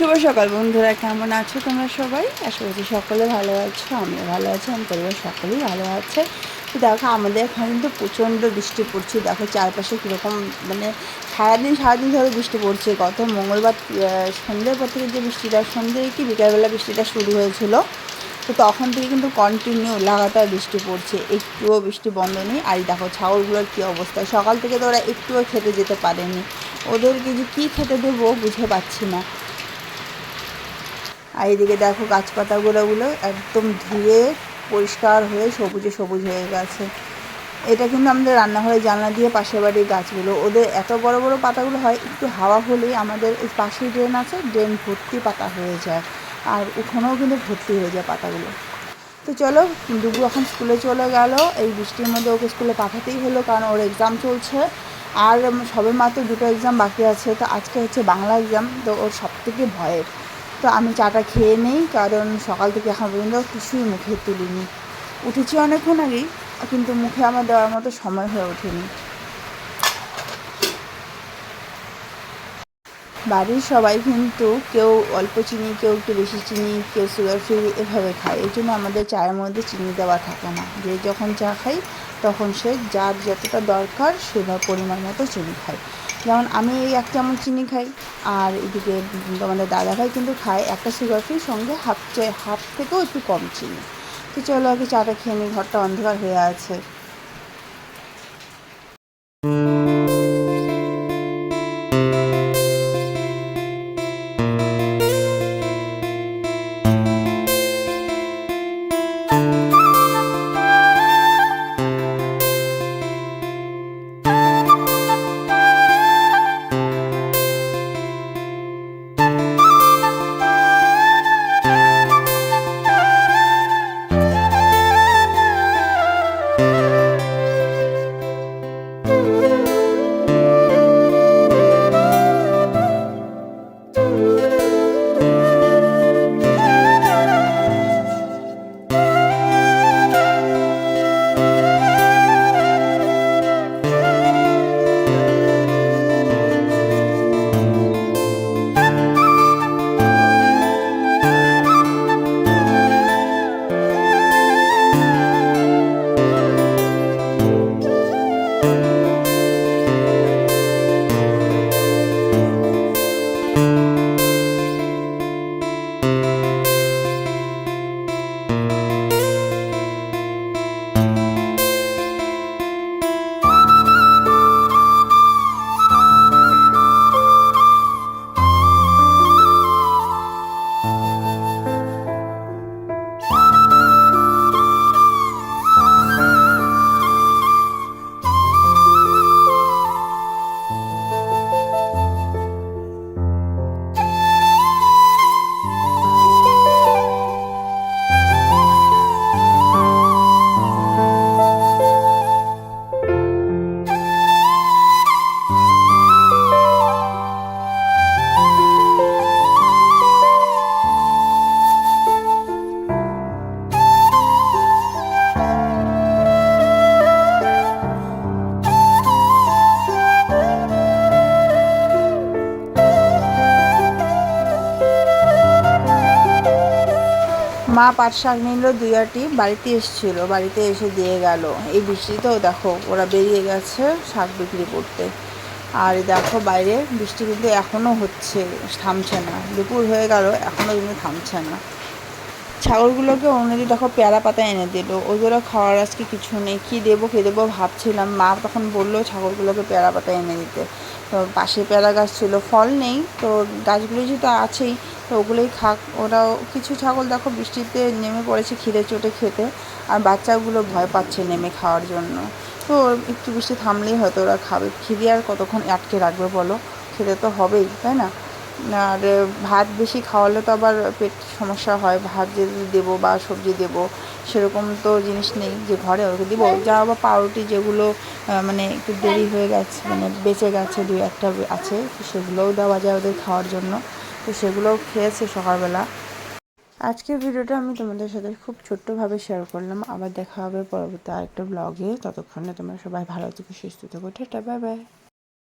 শুভ সকাল বন্ধুরা, কেমন আছো তোমরা সবাই? আশা করছি সকলে ভালো আছো, আমিও ভালো আছি আমার পরিবার সকলেই ভালো আছে। তো দেখো, আমাদের এখানে কিন্তু প্রচণ্ড বৃষ্টি পড়ছে। দেখো, চারপাশে কীরকম মানে সারাদিন সারাদিন ধরে বৃষ্টি পড়ছে। গত মঙ্গলবার সন্ধ্যের পর থেকে যে বৃষ্টিটা সন্ধ্যে কি বিকালবেলা বৃষ্টিটা শুরু হয়েছিল, তো তখন থেকে কিন্তু কন্টিনিউ লাগাতার বৃষ্টি পড়ছে। একটুও বৃষ্টি বন্ধ নেই। আর দেখো, ছাগলগুলোর কী অবস্থা? সকাল থেকে তো ওরা একটুও খেতে যেতে পারেনি। ওদেরকে যে কী খেতে দেবো বুঝে পাচ্ছি না। আর এদিকে দেখো গাছপাতাগুলোগুলো একদম ধুয়ে পরিষ্কার হয়ে সবুজে সবুজ হয়ে গেছে। এটা কিন্তু আমাদের রান্নাঘরে জানলা দিয়ে পাশের বাড়ির গাছগুলো। ওদের এত বড় বড় পাতাগুলো হয়, একটু হাওয়া হলেই আমাদের এই পাশেই ড্রেন আছে, ড্রেন ভর্তি পাতা হয়ে যায়। আর উঠোনেও কিন্তু ভর্তি হয়ে যায় পাতাগুলো। তো চলো ডুবু এখন স্কুলে চলে গেল। এই বৃষ্টির মধ্যে ওকে স্কুলে পাঠাতেই হলো, কারণ ওর এক্সাম চলছে। আর সবে মাত্র দুটো এক্সাম বাকি আছে। তো আজকে হচ্ছে বাংলা এক্সাম তো ওর সব থেকে ভয়ের। তো আমি চাটা খেয়ে নেই, কারণ সকাল থেকে এখন পর্যন্ত কিছুই মুখে তুলিনি। উঠেছি অনেকক্ষণ আগেই, কিন্তু মুখে আমার দেওয়ার মতো সময় হয়ে ওঠেনি। বাড়ির সবাই কিন্তু কেউ অল্প চিনি, কেউ একটু বেশি চিনি, কেউ সুগার ফ্রি এভাবে খায়। এই জন্য আমাদের চায়ের মধ্যে চিনি দেওয়া থাকে না। যে যখন চা খাই, তখন সে যার যতটা দরকার সেভাবে পরিমাণ মতো চিনি খায়। যেমন আমি এই এক চামচ চিনি খাই, আর এদিকে আমাদের দাদাভাই কিন্তু খায় একটা সুগার ফ্রি সঙ্গে হাফ চা, হাফ থেকেও একটু কম চিনি। তো চলো আগে চাটা খেয়ে নিই, ঘরটা অন্ধকার হয়ে আছে। মা পাট শাক নিল, দুই আটি বাড়িতে এসেছিল। বাড়িতে এসে দিয়ে গেল। এই বৃষ্টিতেও দেখো, ওরা বেরিয়ে গেছে শাক বিক্রি করতে। আর দেখো বাইরে বৃষ্টি কিন্তু এখনও হচ্ছে, থামছে না। দুপুর হয়ে গেল এখনও কিন্তু থামছে না। ছাগলগুলোকে অন্যদি দেখো পেয়ারা পাতা এনে দিল। ওগুলো খাওয়ার আজকে কিছু নেই। কী দেবো কী দেবো ভাবছিলাম। মা তখন বলল ছাগলগুলোকে পেয়ারা পাতা এনে দিতে। তো পাশে পেয়ারা গাছ ছিল, ফল নেই। তো গাছগুলো যেহেতু আছেই তো ওগুলোই খাক। ওরাও কিছু ছাগল দেখো বৃষ্টিতে নেমে পড়েছে খিদে চোটে খেতে আর বাচ্চাগুলো ভয় পাচ্ছে নেমে খাওয়ার জন্য। তো একটু বৃষ্টি থামলেই হয়তো ওরা খাবে। খিদে আর কতক্ষণ আটকে রাখবে বলো? খেতে তো হবেই, তাই না? আর ভাত বেশি খাওয়ালে তো আবার পেট সমস্যা হয়। ভাত যদি দেবো বা সবজি দেবো সেরকম তো জিনিস নেই যে ঘরে ওকে দিব। যা আবার পাউরুটি যেগুলো মানে একটু দেরি হয়ে গেছে মানে বেঁচে গেছে, দুই একটা আছে সেগুলোও দেওয়া যায় ওদের খাওয়ার জন্য। তো সেগুলোও খেয়েছে সকালবেলা। আজকের ভিডিওটা আমি তোমাদের সাথে খুব ছোট্টভাবে শেয়ার করলাম। আবার দেখা হবে পরবর্তী আরেকটা ব্লগে ততক্ষণে তোমরা সবাই ভালো থেকে, সুস্থ থেকো। Tata bye bye